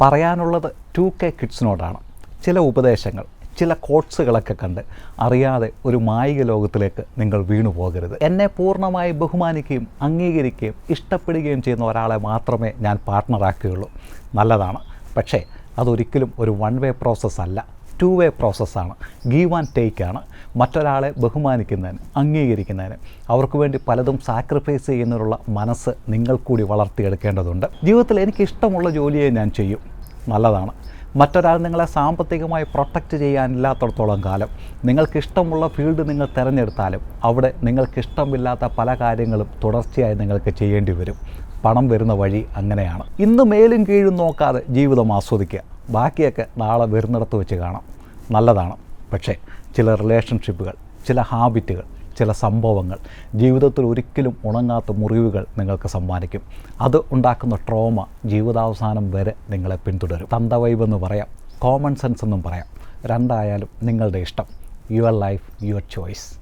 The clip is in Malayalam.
പറയാനുള്ളത് ടു കെ കിഡ്സിനോടാണ് ചില ഉപദേശങ്ങൾ ചില കോട്സുകളൊക്കെ കണ്ട് അറിയാതെ ഒരു മായിക ലോകത്തിലേക്ക് നിങ്ങൾ വീണു പോകരുത്. എന്നെ പൂർണമായി ബഹുമാനിക്കുകയും അംഗീകരിക്കുകയും ഇഷ്ടപ്പെടുകയും ചെയ്യുന്ന ഒരാളെ മാത്രമേ ഞാൻ പാർട്ട്ണറാക്കുകയുള്ളൂ നല്ലതാണ്. പക്ഷേ അതൊരിക്കലും ഒരു വൺ വേ പ്രോസസ്സ് അല്ല. ടു വേ പ്രോസസ്സാണ് ഗീവ് ആൻഡ് ടേക്ക് ആണ്. മറ്റൊരാളെ ബഹുമാനിക്കുന്നതിന് അംഗീകരിക്കുന്നതിന്. അവർക്ക് വേണ്ടി പലതും സാക്രിഫൈസ് ചെയ്യുന്നതിനുള്ള മനസ്സ് നിങ്ങൾ കൂടി വളർത്തിയെടുക്കേണ്ടതുണ്ട്. ജീവിതത്തിൽ എനിക്ക് ഇഷ്ടമുള്ള ജോലിയെ ഞാൻ ചെയ്യും. നല്ലതാണ്. മറ്റൊരാൾ നിങ്ങളെ സാമ്പത്തികമായി പ്രൊട്ടക്റ്റ് ചെയ്യാനില്ലാത്തടത്തോളം കാലം നിങ്ങൾക്കിഷ്ടമുള്ള ഫീൽഡ് നിങ്ങൾ തിരഞ്ഞെടുത്താലും അവിടെ നിങ്ങൾക്കിഷ്ടമില്ലാത്ത പല കാര്യങ്ങളും തുടർച്ചയായി നിങ്ങൾക്ക് ചെയ്യേണ്ടി വരും. പണം വരുന്ന വഴി അങ്ങനെയാണ്. ഇന്ന് മേലും കീഴും നോക്കാതെ ജീവിതം ആസ്വദിക്കുക. ബാക്കിയൊക്കെ നാളെ വരുന്നിടത്ത് വെച്ച് കാണാം. നല്ലതാണ്. പക്ഷേ ചില റിലേഷൻഷിപ്പുകൾ ചില ഹാബിറ്റുകൾ ചില സംഭവങ്ങൾ ജീവിതത്തിൽ ഒരിക്കലും ഉണങ്ങാത്ത മുറിവുകൾ നിങ്ങൾക്ക് സമ്മാനിക്കും. അത് ഉണ്ടാക്കുന്ന ട്രോമ ജീവിതാവസാനം വരെ നിങ്ങളെ പിന്തുടരും. തന്തവൈബ് എന്ന് പറയാം കോമൺ സെൻസ് എന്നും പറയാം. രണ്ടായാലും നിങ്ങളുടെ ഇഷ്ടം. Your life your choice